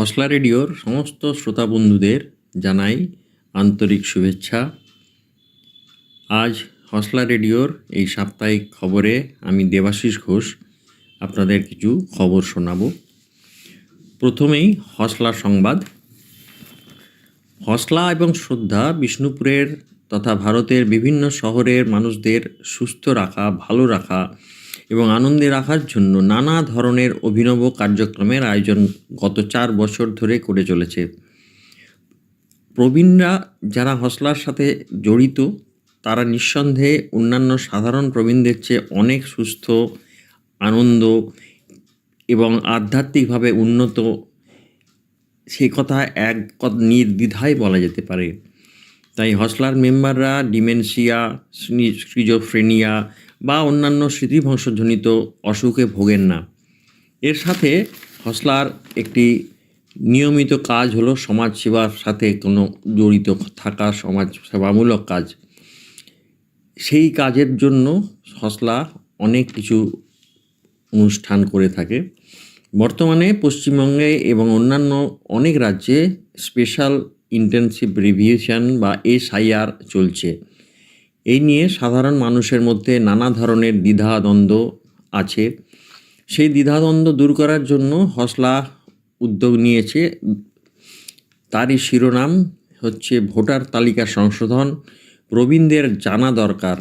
হসলা রেডিওর সমস্ত শ্রোতা বন্ধুদের জানাই আন্তরিক শুভেচ্ছা। আজ হসলা রেডিওর এই সাপ্তাহিক খবরে আমি দেবাশিস ঘোষ আপনাদের কিছু খবর শোনাব। প্রথমেই হসলা সংবাদ। হসলা এবং শ্রদ্ধা বিষ্ণুপুরের তথা ভারতের বিভিন্ন শহরের মানুষদের সুস্থ রাখা, ভালো রাখা এবং আনন্দে রাখার জন্য নানা ধরনের অভিনব কার্যক্রমের আয়োজন গত চার বছর ধরে করে চলেছে। প্রবীণরা যারা হসলার সাথে জড়িত, তারা নিঃসন্দেহে অন্যান্য সাধারণ প্রবীণদের চেয়ে অনেক সুস্থ, আনন্দ এবং আধ্যাত্মিকভাবে উন্নত, সে কথা এক নির্দ্বিধায় বলা যেতে পারে। তাই হসলার মেম্বাররা ডিমেনশিয়া স্কিজোফ্রেনিয়া বা অন্যান্য স্মৃতিভ্রংশজনিত অসুখে ভোগেন না। এর সাথে হসলার একটি নিয়মিত কাজ হলো সমাজ সেবার সাথে কোনো জড়িত থাকা সমাজ সেবামূলক কাজ। সেই কাজের জন্য হসলা অনেক কিছু অনুষ্ঠান করে থাকে। বর্তমানে পশ্চিমবঙ্গে এবং অন্যান্য অনেক রাজ্যে স্পেশাল ইন্টেনসিভ রিভিশন বা এসআইআর চলছে। এই নিয়ে সাধারণ মানুষের মধ্যে নানা ধরনের দ্বিধাদ্বন্দ্ব আছে। সেই দ্বিধাদ্বন্দ্ব দূর করার জন্য হসলা উদ্যোগ নিয়েছে। তারই শিরোনাম হচ্ছে ভোটার তালিকা সংশোধন, প্রবীণদের জানা দরকার।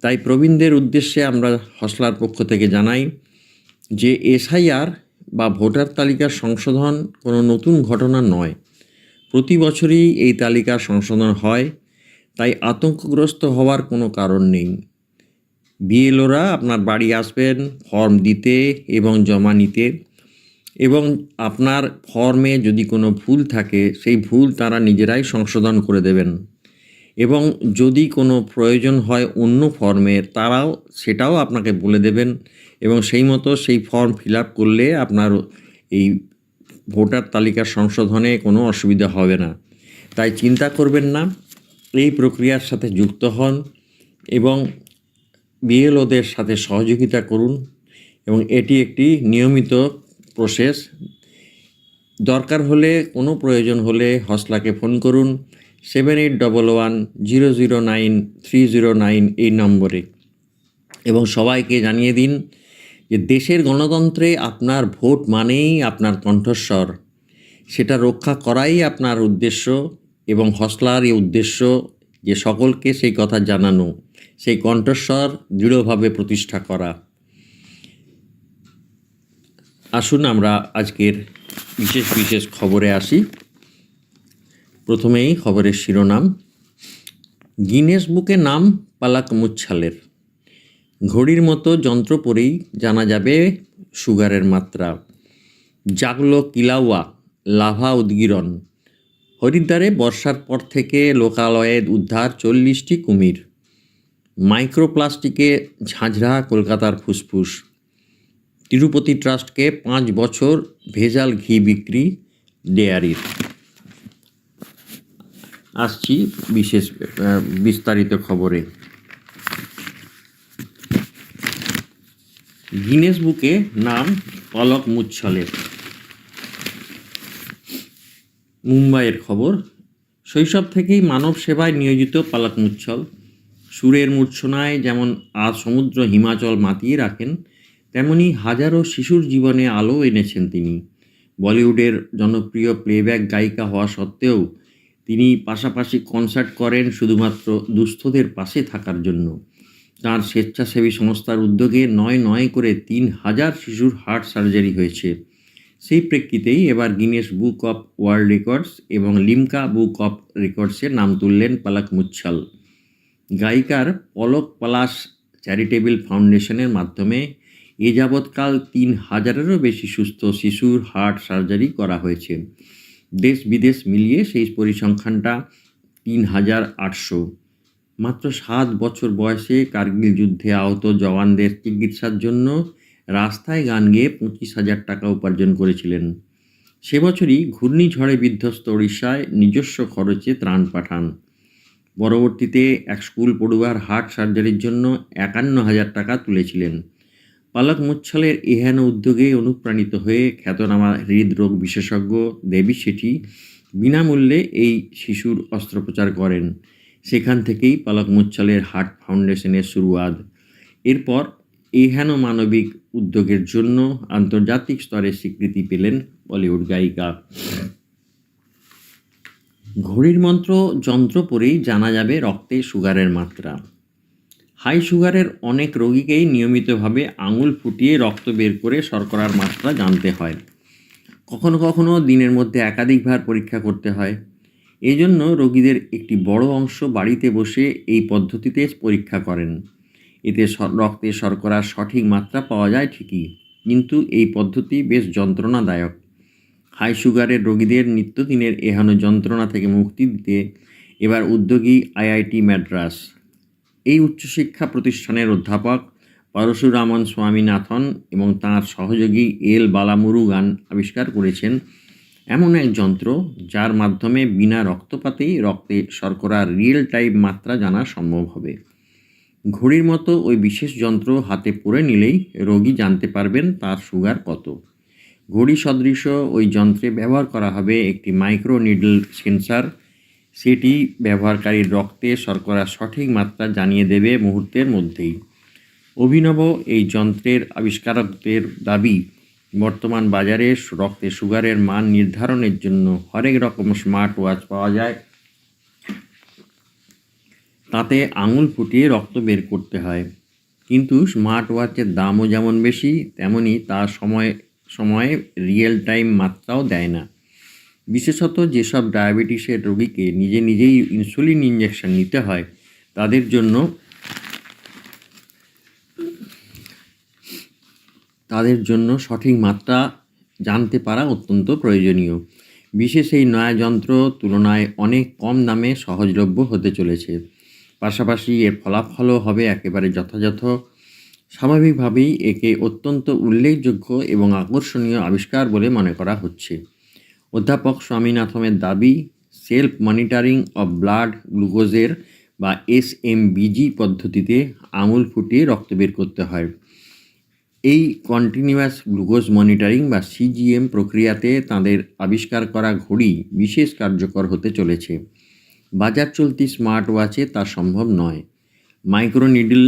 তাই প্রবীণদের উদ্দেশ্যে আমরা হসলার পক্ষ থেকে জানাই যে এসআইআর বা ভোটার তালিকার সংশোধন কোনো নতুন ঘটনা নয়। প্রতি বছরই এই তালিকা সংশোধন হয়, তাই আতঙ্কগ্রস্ত হওয়ার কোনো কারণ নেই। বিএলওরা আপনার বাড়ি আসবেন, ফর্ম দিতে এবং জমা নিতে এবং আপনার ফর্মে যদি কোনো ভুল থাকে, সেই ভুল তারা নিজেরাই সংশোধন করে দেবেন। এবং যদি কোনো প্রয়োজন হয় অন্য ফর্মের তারাও সেটাও আপনাকে বলে দেবেন এবং সেই মতো সেই ফর্ম ফিল আপ করলে আপনার এই ভোটার তালিকা সংশোধনে কোনো অসুবিধা হবে না। তাই চিন্তা করবেন না, এই প্রক্রিয়ার সাথে যুক্ত হন এবং বিএলওদের সাথে সহযোগিতা করুন এবং এটি একটি নিয়মিত প্রসেস দরকার হলে, কোনো প্রয়োজন হলে হসলাকে ফোন করুন seven eight double one zero zero nine three zero nine এই নম্বরে এবং সবাইকে জানিয়ে দিন যে দেশের গণতন্ত্রে আপনার ভোট মানেই আপনার কণ্ঠস্বর। সেটা রক্ষা করাই আপনার উদ্দেশ্য এবং হসলার এই উদ্দেশ্য যে সকলকে সেই কথা জানানো, সেই কণ্ঠস্বর দৃঢ়ভাবে প্রতিষ্ঠা করা। আসুন আমরা আজকের বিশেষ বিশেষ খবরে আসি। প্রথমেই খবরের শিরোনাম, গিনেস বুকে নাম পালাক মুচ্ছালের। ঘড়ির মতো যন্ত্র পরেই জানা যাবে সুগারের মাত্রা। জাগলো কিলাওয়া, লাভা উদ্গীরণ। হরিদ্বারে বর্ষার পর থেকে লোকালয়ে উদ্ধার চল্লিশটি কুমির। মাইক্রোপ্লাস্টিকে ঝাঁঝরা কলকাতার ফুসফুস। তিরুপতি ট্রাস্টকে পাঁচ বছর ভেজাল ঘি বিক্রি ডেয়ারির। আসছি বিশেষ বিস্তারিত খবরে। গিনেস বুকে নাম পলক মুচ্ছলের মুম্বাইয়ের খবর, শৈশব থেকেই মানব সেবায় নিয়োজিত পালক মুচ্ছল। সুরের মূর্ছনায় যেমন আজ সমুদ্র হিমাচল মাতিয়ে রাখেন, তেমনি হাজারো শিশুর জীবনে আলো এনেছেন তিনি। বলিউডের জনপ্রিয় প্লেব্যাক গায়িকা হওয়া সত্ত্বেও তিনি পাশাপাশি কনসার্ট করেন শুধুমাত্র দুস্থদের পাশে থাকার জন্য। তার স্বেচ্ছাসেবী সংস্থার উদ্যোগে নয় নয় করে তিন হাজার শিশুর হার্ট সার্জারি হয়েছে। সেই প্রেক্ষিতেই এবার Guinness book of world records এবং লিমকা বুক অফ রেকর্ডসে নাম তুললেন পালাক মুচ্ছাল। গায়িকার পলক পলাশ চ্যারিটেবল ফাউন্ডেশনের মাধ্যমে এ যাবৎকাল তিন হাজারেরও বেশি সুস্থ শিশুর হার্ট সার্জারি করা হয়েছে। দেশ বিদেশ মিলিয়ে সেই পরিসংখ্যানটা তিন হাজার আটশো। মাত্র সাত বছর বয়সে কার্গিল যুদ্ধে আহত জওয়ানদের চিকিৎসার জন্য রাস্তায় গান গেয়ে পঁচিশ হাজার টাকা উপার্জন করেছিলেন। সে বছরই ঘূর্ণিঝড়ে বিধ্বস্ত ওড়িশায় নিজস্ব খরচে ত্রাণ পাঠান। পরবর্তীতে এক স্কুল পড়ুয়ার হার্ট সার্জারির জন্য একান্ন হাজার টাকা তুলেছিলেন। পালক মুচ্ছলের এহেন উদ্যোগে অনুপ্রাণিত হয়ে খ্যাতনামা হৃদরোগ বিশেষজ্ঞ দেবী শেঠি বিনামূল্যে এই শিশুর অস্ত্রোপচার করেন। সেখান থেকেই পালক মুচ্ছলের হার্ট ফাউন্ডেশনের শুরুয়াত। এরপর এহেন মানবিক উদ্যোগের জন্য আন্তর্জাতিক স্তরে স্বীকৃতি পেলেন বলিউড গায়িকা। ঘড়ির মন্ত্র যন্ত্র পরেই জানা যাবে রক্তে সুগারের মাত্রা। হাই সুগারের অনেক রোগীকেই নিয়মিতভাবে আঙুল ফুটিয়ে রক্ত বের করে শর্করার মাত্রা জানতে হয়। কখনো কখনো দিনের মধ্যে একাধিকবার পরীক্ষা করতে হয়। এজন্য রোগীদের একটি বড় অংশ বাড়িতে বসে এই পদ্ধতিতে পরীক্ষা করেন। এতে রক্তে শর্করার সঠিক মাত্রা পাওয়া যায় ঠিকই, কিন্তু এই পদ্ধতি বেশ যন্ত্রণাদায়ক। হাই সুগারের রোগীদের নিত্যদিনের এহানো যন্ত্রণা থেকে মুক্তি দিতে এবার উদ্যোগী আইআইটি ম্যাড্রাস এই উচ্চশিক্ষা প্রতিষ্ঠানের অধ্যাপক পরশুরামন স্বামীনাথন এবং তাঁর সহযোগী এল বালামুরুগান আবিষ্কার করেছেন এমন এক যন্ত্র যার মাধ্যমে বিনা রক্তপাতেই রক্তে শর্করার রিয়েল টাইম মাত্রা জানা সম্ভব হবে। ঘড়ির মতো ওই বিশেষ যন্ত্র হাতে পরে নিলেই রোগী জানতে পারবেন তার সুগার কত। ঘড়ি সদৃশ ওই যন্ত্রে ব্যবহার করা হবে একটি মাইক্রো নিডল সেন্সার সেটি ব্যবহারকারীর রক্তে শর্করার সঠিক মাত্রা জানিয়ে দেবে মুহূর্তের মধ্যেই। অভিনব এই যন্ত্রের আবিষ্কারকদের দাবি বর্তমান বাজারে রক্তে সুগারের মান নির্ধারণের জন্য হরেক রকম স্মার্ট ওয়াচ পাওয়া যায়। তাতে আঙুল ফুটিয়ে রক্ত বের করতে হয়। কিন্তু স্মার্ট ওয়াচের দামও যেমন বেশি, তেমনি তা সময় সময়ে রিয়েল টাইম মাত্রাও দেয় না। বিশেষত যেসব ডায়াবেটিসের রোগীকে নিজে নিজেই ইনসুলিন ইঞ্জেকশন নিতে হয়, তাদের জন্য তাদের জন্য সঠিক মাত্রা জানতে পারা অত্যন্ত প্রয়োজনীয়। বিশেষ এই নয়া যন্ত্র তুলনায় অনেক কম দামে সহজলভ্য হতে চলেছে। পাশাপাশি এর ফলাফলও হবে একেবারে যথাযথ। স্বাভাবিকভাবেই একে অত্যন্ত উল্লেখযোগ্য এবং আকর্ষণীয় আবিষ্কার বলে মনে করা হচ্ছে। অধ্যাপক স্বামীনাথমের দাবি, সেলফ মনিটরিং অব ব্লাড গ্লুকোজের বা এসএমবিজি পদ্ধতিতে আঙুল ফুটিয়ে রক্ত বের করতে হয়। এই কন্টিনিউয়াস গ্লুকোজ মনিটরিং বা সিজিএম প্রক্রিয়াতে তাদের আবিষ্কার করা ঘড়ি বিশেষ কার্যকর হতে চলেছে। বাজার চলতি স্মার্ট ওয়াচে তা সম্ভব নয়। মাইক্রোনিডল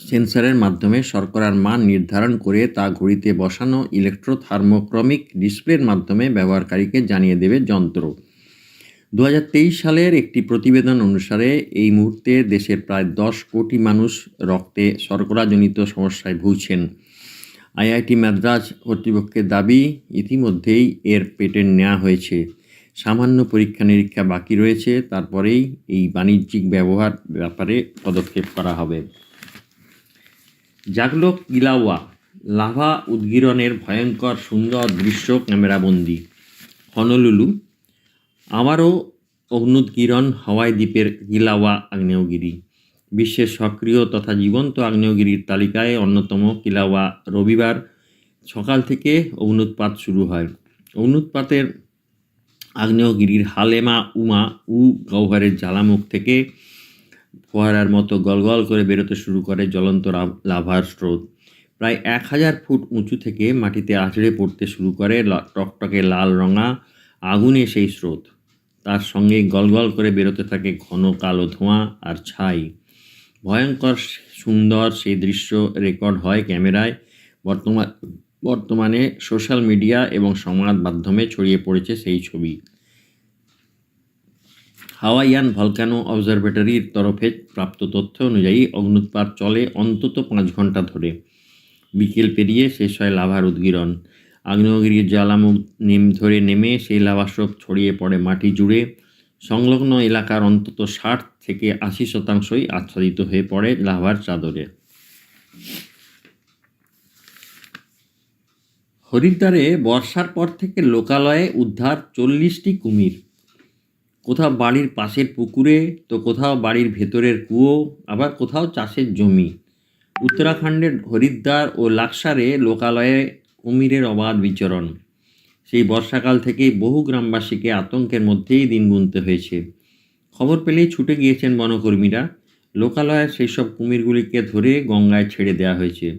সেন্সরের মাধ্যমে শর্করার মান নির্ধারণ করে তা ঘড়িতে বসানো ইলেকট্রোথার্মোক্রমিক ডিসপ্লের মাধ্যমে ব্যবহারকারীকে জানিয়ে দেবে যন্ত্র। দু হাজার তেইশ সালের একটি প্রতিবেদন অনুসারে এই মুহূর্তে দেশের প্রায় দশ কোটি মানুষ রক্তে শর্করাজনিত সমস্যায় ভুগছেন। আইআইটি মাদ্রাজ কর্তৃপক্ষের দাবি, ইতিমধ্যেই এর পেটেন্ট নেওয়া হয়েছে। সামান্য পরীক্ষা নিরীক্ষা বাকি রয়েছে, তারপরেই এই বাণিজ্যিক ব্যবহার ব্যাপারে পদক্ষেপ করা হবে। জাগলো কিলাওয়া লাভা উদ্গীরণের ভয়ঙ্কর সুন্দর দৃশ্য ক্যামেরাবন্দি। হনলুলু আবারও অগ্নুৎগীরণ হাওয়াই দ্বীপের কিলাওয়া আগ্নেয়গিরি। বিশ্বের সক্রিয় তথা জীবন্ত আগ্নেয়গিরির তালিকায় অন্যতম কিলাওয়া রবিবার সকাল থেকে অগ্নুৎপাত শুরু হয়। অগ্নুৎপাতের আগ্নেয়গিরির হালেমা উমা উ গহ্বরের জ্বালামুখ থেকে ফোয়ারার মতো গলগল করে বেরোতে শুরু করে জ্বলন্ত লাভার স্রোত। প্রায় এক হাজার ফুট উঁচু থেকে মাটিতে আছড়ে পড়তে শুরু করে টকটকে লাল রঙা আগুনে সেই স্রোত। তার সঙ্গে গলগল করে বেরোতে থাকে ঘন কালো ধোঁয়া আর ছাই। ভয়ঙ্কর সুন্দর সেই দৃশ্য রেকর্ড হয় ক্যামেরায়। বর্তমান বর্তমানে সোশ্যাল মিডিয়া এবং সংবাদ মাধ্যমে ছড়িয়ে পড়েছে সেই ছবি। হাওয়াইয়ান ভলকানো অবজারভেটরির তরফে প্রাপ্ত তথ্য অনুযায়ী অগ্নুৎপাত চলে অন্তত পাঁচ ঘণ্টা ধরে। বিকেল পেরিয়ে শেষ হয় লাভার উদ্গীরণ। আগ্নেয়গিরির জ্বালামুখ নেম ধরে নেমে সেই লাভাস্রোত ছড়িয়ে পড়ে মাটি জুড়ে। সংলগ্ন এলাকার অন্তত ষাট থেকে আশি শতাংশই আচ্ছাদিত হয়ে পড়ে লাভার চাদরে। হরিদ্বারে বর্ষার পর থেকে লোকালয়ে উদ্ধার চল্লিশটি কুমির। কোথাও বাড়ির পাশের পুকুরে, তো কোথাও বাড়ির ভেতরের কুয়ো, আবার কোথাও চাষের জমি। উত্তরাখণ্ডের হরিদ্বার ও লাকসারে লোকালয়ে কুমিরের অবাধ বিচরণ। সেই বর্ষাকাল থেকেই বহু গ্রামবাসীকে আতঙ্কের মধ্যেই দিন গুনতে হয়েছে। খবর পেলেই ছুটে গিয়েছেন বনকর্মীরা। লোকালয়ের সেই সব কুমিরগুলিকে ধরে গঙ্গায় ছেড়ে দেওয়া হয়েছে।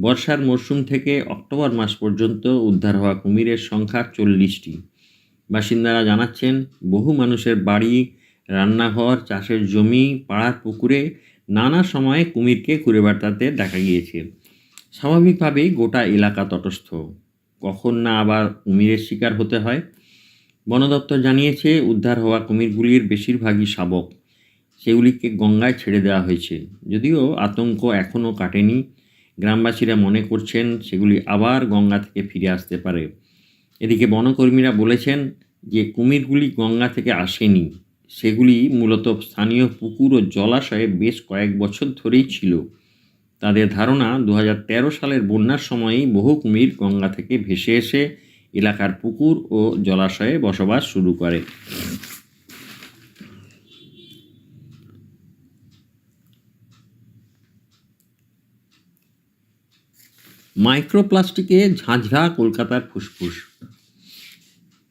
বর্ষার মরশুম থেকে অক্টোবর মাস পর্যন্ত উদ্ধার হওয়া কুমিরের সংখ্যা চল্লিশটি। বাসিন্দারা জানাচ্ছেন, বহু মানুষের বাড়ি, রান্নাঘর, চাষের জমি, পাড়ার পুকুরে নানা সময়ে কুমিরকে ঘুরে বেড়াতে দেখা গিয়েছে। স্বাভাবিকভাবেই গোটা এলাকা তটস্থ। কখন না আবার কুমিরের শিকার হতে হয়? বন দপ্তর জানিয়েছে, উদ্ধার হওয়া কুমিরগুলির বেশিরভাগই শাবক। সেগুলিকে গঙ্গায় ছেড়ে দেওয়া হয়েছে। যদিও আতঙ্ক এখনও কাটেনি। গ্রামবাসীরা মনে করছেন, সেগুলি আবার গঙ্গা থেকে ফিরে আসতে পারে। এদিকে বনকর্মীরা বলেছেন যে, কুমিরগুলি গঙ্গা থেকে আসেনি। সেগুলি মূলত স্থানীয় পুকুর ও জলাশয়ে বেশ কয়েক বছর ধরেই ছিল। তাদের ধারণা দু হাজার তেরো সালের বন্যার সময়েই বহু কুমির গঙ্গা থেকে ভেসে এসে এলাকার পুকুর ও জলাশয়ে বসবাস শুরু করে। মাইক্রোপ্লাস্টিকে ঝাঁঝরা কলকাতার ফুসফুস।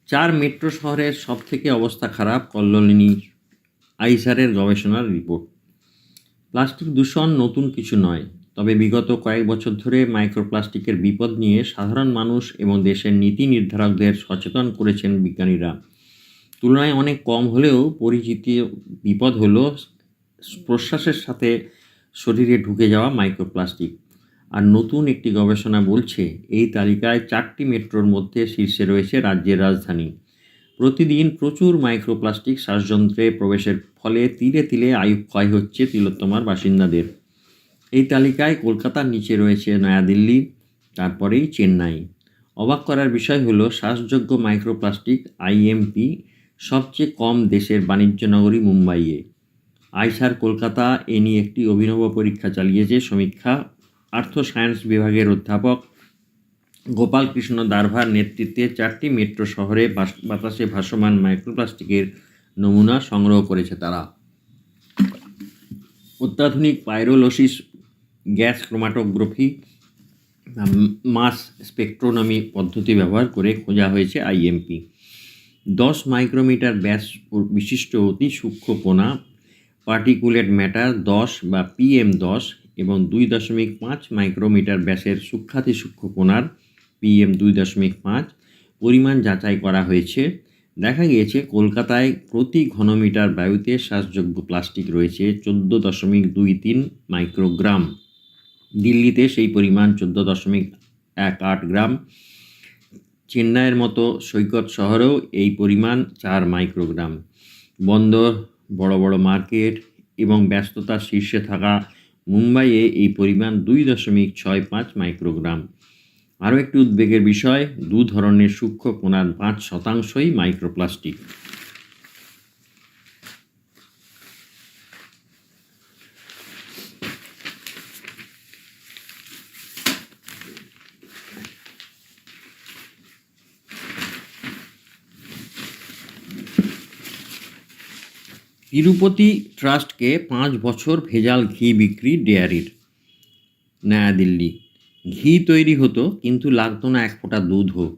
চার মেট্রো শহরের সব থেকে অবস্থা খারাপ কল্লোলিনী আইসারের গবেষণার রিপোর্ট। প্লাস্টিক দূষণ নতুন কিছু নয়। তবে বিগত কয়েক বছর ধরে মাইক্রোপ্লাস্টিকের বিপদ নিয়ে সাধারণ মানুষ এবং দেশের নীতি নির্ধারকদের সচেতন করেছেন বিজ্ঞানীরা। তুলনায় অনেক কম হলেও পরিচিতি বিপদ হলো প্রশ্বাসের সাথে শরীরে ঢুকে যাওয়া মাইক্রোপ্লাস্টিক। আর নতুন একটি গবেষণা বলছে, এই তালিকায় চারটি মেট্রোর মধ্যে শীর্ষে রয়েছে রাজ্যের রাজধানী। প্রতিদিন প্রচুর মাইক্রোপ্লাস্টিক শ্বাসযন্ত্রে প্রবেশের ফলে তিলে তিলে আয়ু ক্ষয় হচ্ছে তিলোত্তমার বাসিন্দাদের। এই তালিকায় কলকাতার নিচে রয়েছে নয়াদিল্লি, তারপরেই চেন্নাই। অবাক করার বিষয় হলো, শ্বাসযোগ্য মাইক্রোপ্লাস্টিক আইএমপি সবচেয়ে কম দেশের বাণিজ্য নগরী মুম্বাইয়ে। আইসার কলকাতা এ নিয়ে একটি অভিনব পরীক্ষা চালিয়েছে সমীক্ষা। আর্থ সায়েন্স বিভাগের অধ্যাপক গোপাল কৃষ্ণ দারভার নেতৃত্বে চারটি মেট্রো শহরে বাতাসে ভাসমান মাইক্রোপ্লাস্টিকের নমুনা সংগ্রহ করেছে তারা। অত্যাধুনিক পাইরোলোসিস গ্যাস ক্রোমাটোগ্রাফি মাস স্পেকট্রোনমি পদ্ধতি ব্যবহার করে খোঁজা হয়েছে আইএমপি। দশ মাইক্রোমিটার ব্যাস বিশিষ্ট অতি সূক্ষ্ম কোনা পার্টিকুলেট ম্যাটার দশ বা পিএম দশ এবং দুই দশমিক পাঁচ মাইক্রোমিটার ব্যাসের সূক্ষাতি সূক্ষ্ম কোনার পিএম দুই দশমিক পাঁচ পরিমাণ যাচাই করা হয়েছে। দেখা গিয়েছে, কলকাতায় প্রতি ঘনমিটার বায়ুতে শ্বাসযোগ্য প্লাস্টিক রয়েছে চোদ্দ দশমিক দুই তিন মাইক্রোগ্রাম। দিল্লিতে সেই পরিমাণ চোদ্দ দশমিক এক আট গ্রাম। চেন্নাইয়ের মতো সৈকত শহরেও এই পরিমাণ চার মাইক্রোগ্রাম। বন্দর, বড় বড় মার্কেট এবং ব্যস্ততার শীর্ষে থাকা মুম্বাইয়ে এই পরিমাণ দুই দশমিক ছয় পাঁচ মাইক্রোগ্রাম। আরও একটি উদ্বেগের বিষয়, দু ধরনের সূক্ষ্ম কোনার পাঁচ শতাংশই মাইক্রোপ্লাস্টিক। তিরুপতি ট্রাস্টকে পাঁচ বছর ভেজাল ঘি বিক্রি ডেয়ারির। নয়াদিল্লি। ঘি তৈরি হতো, কিন্তু লাগতো না এক ফোঁটা দুধও।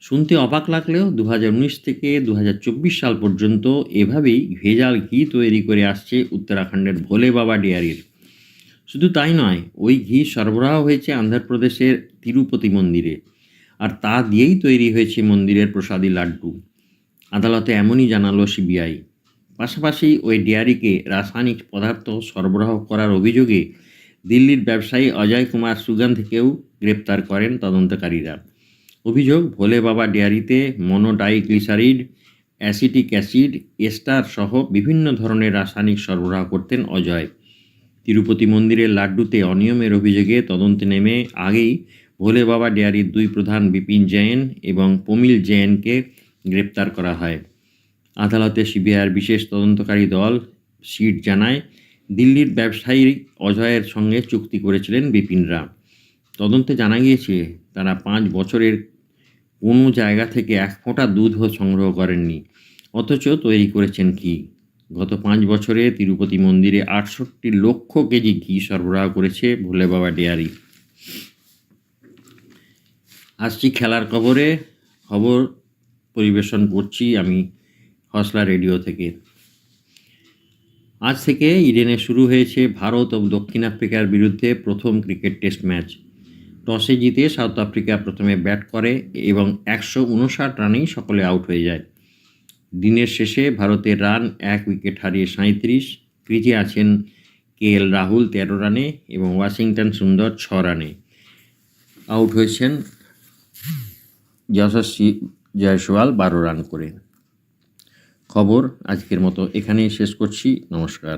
শুনতে অবাক লাগলেও দু হাজার উনিশ থেকে দু হাজার চব্বিশ সাল পর্যন্ত এভাবেই ভেজাল ঘি তৈরি করে আসছে উত্তরাখণ্ডের ভোলে বাবা ডেয়ারির। শুধু তাই নয়, ওই ঘি সরবরাহ হয়েছে অন্ধ্রপ্রদেশের তিরুপতি মন্দিরে, আর তা দিয়েই তৈরি হয়েছে মন্দিরের প্রসাদী লাড্ডু। আদালতে এমনই জানালো সিবিআই। পাশাপাশি ওই ডেয়ারিকে রাসায়নিক পদার্থ সরবরাহ করার অভিযোগে দিল্লির ব্যবসায়ী অজয় কুমার সুগন্ধকেও গ্রেপ্তার করেন তদন্তকারীরা। অভিযোগ, ভোলে বাবা ডেয়ারিতে মনোডাইগ্লিসারিড, অ্যাসিটিক অ্যাসিড, এস্টার সহ বিভিন্ন ধরনের রাসায়নিক সরবরাহ করতেন অজয়। তিরুপতি মন্দিরের লাড্ডুতে অনিয়মের অভিযোগে তদন্তে নেমে আগেই ভোলে বাবা ডেয়ারির দুই প্রধান বিপিন জৈন এবং পমিল জৈনকে গ্রেপ্তার করা হয়। আদালতে সিবিআইয়ের বিশেষ তদন্তকারী দল সিট জানায়, দিল্লির ব্যবসায়ী অজয়ের সঙ্গে চুক্তি করেছিলেন বিপিনরা। তদন্তে জানা গিয়েছে, তারা পাঁচ বছরের কোনো জায়গা থেকে এক ফোঁটা দুধও সংগ্রহ করেননি। অথচ তৈরি করেছেন ঘি। গত পাঁচ বছরে তিরুপতি মন্দিরে আটষট্টি লক্ষ কেজি ঘি সরবরাহ করেছে ভোলে বাবা ডেয়ারি। আসছি খেলার খবরে। খবর পরিবেশন করছি আমি হসলা রেডিও থেকে। আজ থেকে ইডেনে শুরু হয়েছে ভারত ও দক্ষিণ আফ্রিকার বিরুদ্ধে প্রথম ক্রিকেট টেস্ট ম্যাচ। টসে জিতে সাউথ আফ্রিকা প্রথমে ব্যাট করে এবং একশো উনষাট রানেই সকলে আউট হয়ে যায়। দিনের শেষে ভারতের রান এক উইকেট হারিয়ে সাঁত্রিশ ক্রিজে আছেন কে এল রাহুল তেরো রানে এবং ওয়াশিংটন সুন্দর ছ রানে। আউট হয়েছেন যশস্বী জয়সওয়াল বারো রান করে। খবর আজকের মতো এখানেই শেষ করছি। নমস্কার।